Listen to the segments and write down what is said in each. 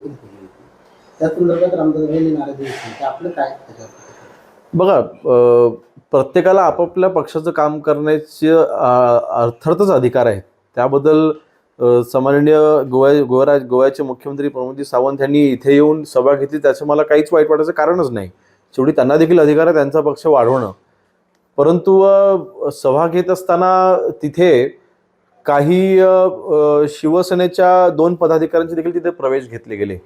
त्या संदर्भात नाराजी आपलं काय बघा प्रत्येकाला आपापल्या पक्षाचं काम करण्याचे अर्थातच अधिकार आहेत त्याबद्दल सामान्य गोवा गोवा गोव्याचे मुख्यमंत्री प्रमोदजी सावंत यांनी इथे येऊन सभा घेतली. त्याचं मला काहीच वाईट वाटायचं कारणच नाही. शेवटी त्यांना देखील अधिकार आहे त्यांचा पक्ष वाढवणं. परंतु सभा घेत असताना तिथे काही शिवसेनेच्या दोन पदाधिकाऱ्यांचे देखील तिथे प्रवेश घेतले गेले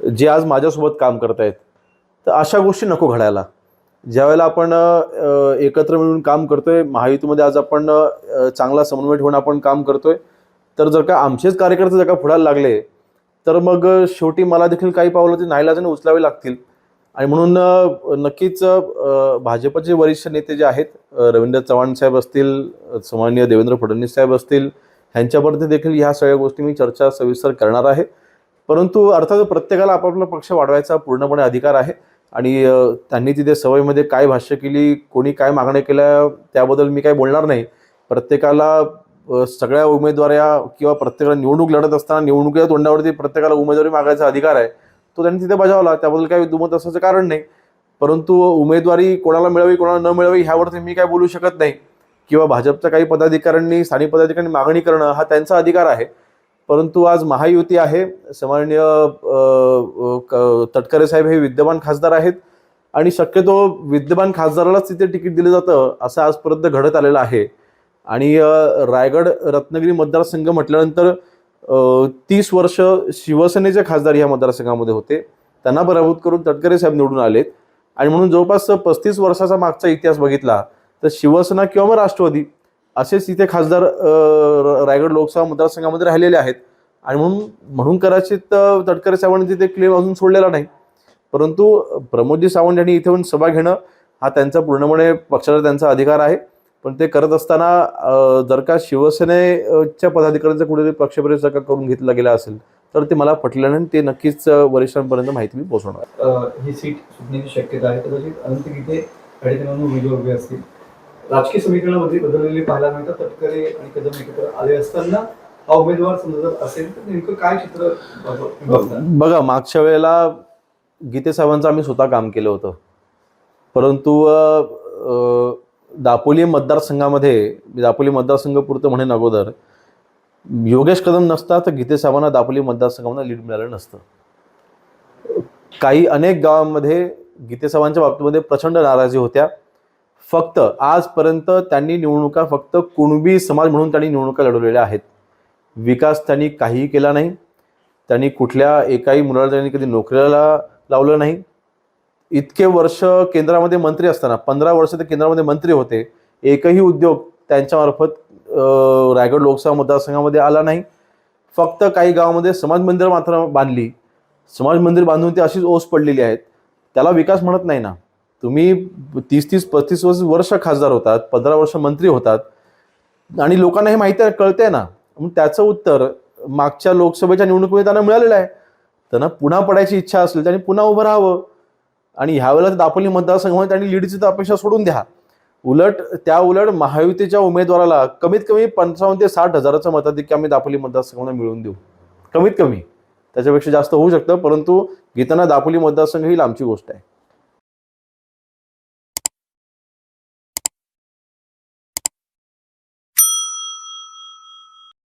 जे आज माझ्यासोबत काम करतायत. तर अशा गोष्टी नको घडायला. ज्यावेळेला आपण एकत्र मिळून काम करतोय महायुतीमध्ये आज आपण चांगला समन्वय ठेवून आपण काम करतोय तर जर का आमचेच कार्यकर्ते जर का फुडायला लागले तर मग शेवटी मला देखील काही पावलं ते नाईलाजाने उचलावे लागतील. आणि म्हणून नक्कीच भाजपचे वरिष्ठ नेते जे आहेत रवींद्र चव्हाण साहेब असतील अ, सन्माननीय देवेंद्र फडणवीस साहेब असतील ह्यांच्यावरती देखील ह्या सगळ्या गोष्टी मी चर्चा सविस्तर करणार आहे. परंतु अर्थात प्रत्येकाला आपापला पक्ष वाढवायचा पूर्णपणे अधिकार आहे. आणि त्यांनी तिथे सवयीमध्ये काय भाष्य केली कोणी काय मागण्या केल्या त्याबद्दल मी काय बोलणार नाही. प्रत्येकाला सगळ्या उमेदवाऱ्या किंवा प्रत्येकाला निवडणूक लढत असताना निवडणुकीच्या तोंडावरती प्रत्येकाला उमेदवारी मागायचा अधिकार आहे. तो त्यांनी तिथे बजावला. त्याबद्दल काही दुमत असण्याचं कारण नाही. परंतु उमेदवारी कोणाला मिळावी कोणाला न मिळावी ह्यावरती मी काय बोलू शकत नाही. किंवा भाजपच्या काही पदाधिकाऱ्यांनी स्थानिक पदाधिकाऱ्यांनी मागणी करणं हा त्यांचा अधिकार आहे. परंतु आज महायुती आहे. सामान्य क- तटकरे साहेब हे विद्यमान खासदार आहेत. आणि शक्यतो विद्यमान खासदारालाच तिथे तिकीट दिलं जातं असं आजपर्यंत घडत आलेलं आहे. आणि रायगड रत्नागिरी मतदारसंघ म्हटल्यानंतर तीस वर्ष शिवसेनेचे खासदार या मतदारसंघामध्ये होते. त्यांना पराभूत करून तटकरे साहेब निवडून आलेत. आणि म्हणून जवळपास पस्तीस वर्षाचा मागचा इतिहास बघितला तर शिवसेना किंवा मग राष्ट्रवादी असेच इथे खासदार र- रायगड लोकसभा मतदारसंघामध्ये राहिलेले आहेत. आणि म्हणून म्हणून कदाचित अ, तटकरे सावंत तिथे क्लेम अजून सोडलेला नाही. परंतु प्रमोदजी सावंत यांनी इथे येऊन सभा घेणं हा त्यांचा पूर्णपणे पक्षाचा त्यांचा अधिकार आहे. पण ते करत असताना जर का शिवसेनेच्या पदाधिकाऱ्यांचा कुठेतरी पक्षप्रवेश जर का करून घेतला गेला असेल तर ते मला पटलं नाही ते नक्कीच वरिष्ठांपर्यंत माहिती मी पोहोचवणार ही सीट सुटण्याची शक्यता आहे कदाचित अनंत गीते म्हणून उमेदवार उभे असतील. राजकीय समीकरणामध्ये बदललेले पाहायला मिळतात तटकरे आणि कदम एकत्र आले असताना हा उमेदवार समजा असेल तर नेमकं काय चित्र बघ- मागच्या वेळेला गीते साहेबांचं आम्ही स्वतः काम केलं होतं. परंतु दापोली मतदारसंघामध्ये दापोली मतदारसंघ पुरतं म्हणेन अगोदर योगेश कदम नसता तर गीतेसाहेबांना दापोली मतदारसंघामध्ये लीड मिळालं नसतं. काही अनेक गावांमध्ये गीतेसाहेबांच्या बाबतीमध्ये प्रचंड नाराजी होत्या. फक्त आजपर्यंत त्यांनी निवडणुका फक्त कुणबी समाज म्हणून त्यांनी निवडणुका लढवलेल्या आहेत. विकास त्यांनी काहीही केला नाही. त्यांनी कुठल्या एकाही मुलाला त्यांनी कधी नोकरीला लावलं नाही. इतके वर्ष केंद्रामध्ये मंत्री असताना पंधरा वर्ष ते केंद्रामध्ये मंत्री होते एकही उद्योग त्यांच्यामार्फत रायगड लोकसभा मतदारसंघामध्ये आला नाही. फक्त काही गावामध्ये समाज मंदिर मात्र बांधली. समाज मंदिर बांधून ती अशीच ओस पडलेली आहेत. त्याला विकास म्हणत नाही ना. तुम्ही तीस तीस पस्तीस वर्ष वर्ष खासदार होतात पंधरा वर्ष मंत्री होतात. आणि लोकांना हे माहिती आहे ना. मग त्याचं उत्तर मागच्या लोकसभेच्या निवडणुकीमध्ये त्यांना मिळालेलं आहे. त्यांना पुन्हा पडायची इच्छा असेल त्यांनी पुन्हा उभं राहावं. आणि ह्यावेळेला दापोली मतदारसंघामध्ये त्यांनी लीडची तर अपेक्षा सोडून द्या. उलट त्या उलट महायुतीच्या उमेदवाराला कमीत कमी पंचावन्न ते साठ हजाराचं मताधिक्य आम्ही दापोली मतदारसंघामध्ये मिळवून देऊ. कमीत कमी. त्याच्यापेक्षा जास्त होऊ शकतं परंतु घेताना दापोली मतदारसंघ ही लांबची गोष्ट आहे.